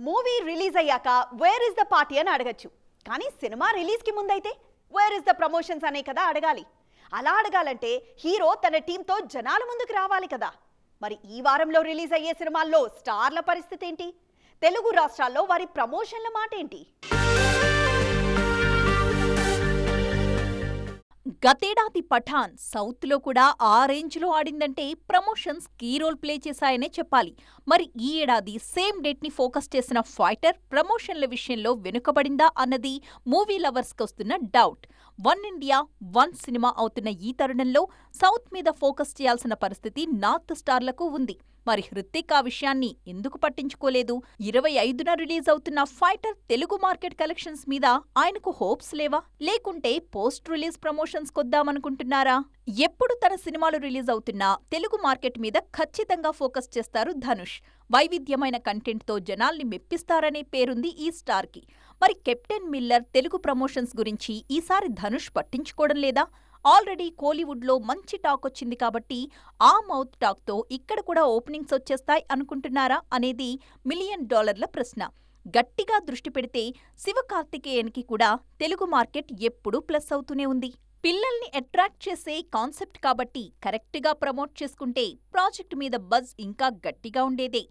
Movie release అయ్యాక where is the party అని అడగచ్చు. కానీ సినిమా రిలీజ్కి ముందైతే వేర్ ఇస్ ద ప్రమోషన్స్ అనే కదా అడగాలి. అలా అడగాలంటే హీరో తన టీంతో జనాల ముందుకు రావాలి కదా. మరి ఈ వారంలో రిలీజ్ అయ్యే సినిమాల్లో స్టార్ల పరిస్థితి ఏంటి? తెలుగు రాష్ట్రాల్లో వారి ప్రమోషన్ల మాట ఏంటి? గతేడాది పఠాన్ సౌత్లో కూడా ఆ రేంజ్లో ఆడిందంటే ప్రమోషన్స్ కీ రోల్ ప్లే చేశాయనే చెప్పాలి. మరి ఈ ఏడాది సేమ్ డేట్ని ఫోకస్ చేసిన ఫైటర్ ప్రమోషన్ల విషయంలో వెనుకబడిందా అన్నది మూవీ లవర్స్కి వస్తున్న doubt. One India one cinema అవుతున్న ఈ తరుణంలో సౌత్ మీద ఫోకస్ చేయాల్సిన పరిస్థితి నార్త్ స్టార్లకు ఉంది. మరి హృతిక్ ఆ విషయాన్ని ఎందుకు పట్టించుకోలేదు? ఇరవై ఐదున రిలీజ్ అవుతున్న ఫైటర్ తెలుగు మార్కెట్ కలెక్షన్స్ మీద ఆయనకు హోప్స్ లేవా? లేకుంటే పోస్ట్ రిలీజ్ ప్రమోషన్స్ కొద్దామనుకుంటున్నారా? ఎప్పుడు తన సినిమాలు రిలీజ్ అవుతున్నా తెలుగు మార్కెట్ మీద ఖచ్చితంగా ఫోకస్ చేస్తారు ధనుష్. వైవిధ్యమైన కంటెంట్తో జనాల్ని మెప్పిస్తారనే పేరుంది ఈ స్టార్కి. మరి కెప్టెన్ మిల్లర్ తెలుగు ప్రమోషన్స్ గురించి ఈసారి ధనుష్ పట్టించుకోవడం లేదా? ఆల్రెడీ కోలీవుడ్లో మంచి టాక్ వచ్చింది కాబట్టి ఆ మౌత్ టాక్తో ఇక్కడ కూడా ఓపెనింగ్స్ వచ్చేస్తాయి అనుకుంటున్నారా అనేది మిలియన్ డాలర్ల ప్రశ్న. గట్టిగా దృష్టి పెడితే శివకార్తికేయన్కి కూడా తెలుగు మార్కెట్ ఎప్పుడూ ప్లస్ అవుతూనే ఉంది. పిల్లల్ని అట్రాక్ట్ చేసే కాన్సెప్ట్ కాబట్టి కరెక్ట్గా ప్రమోట్ చేసుకుంటే ప్రాజెక్ట్ మీద బజ్ ఇంకా గట్టిగా ఉండేదే.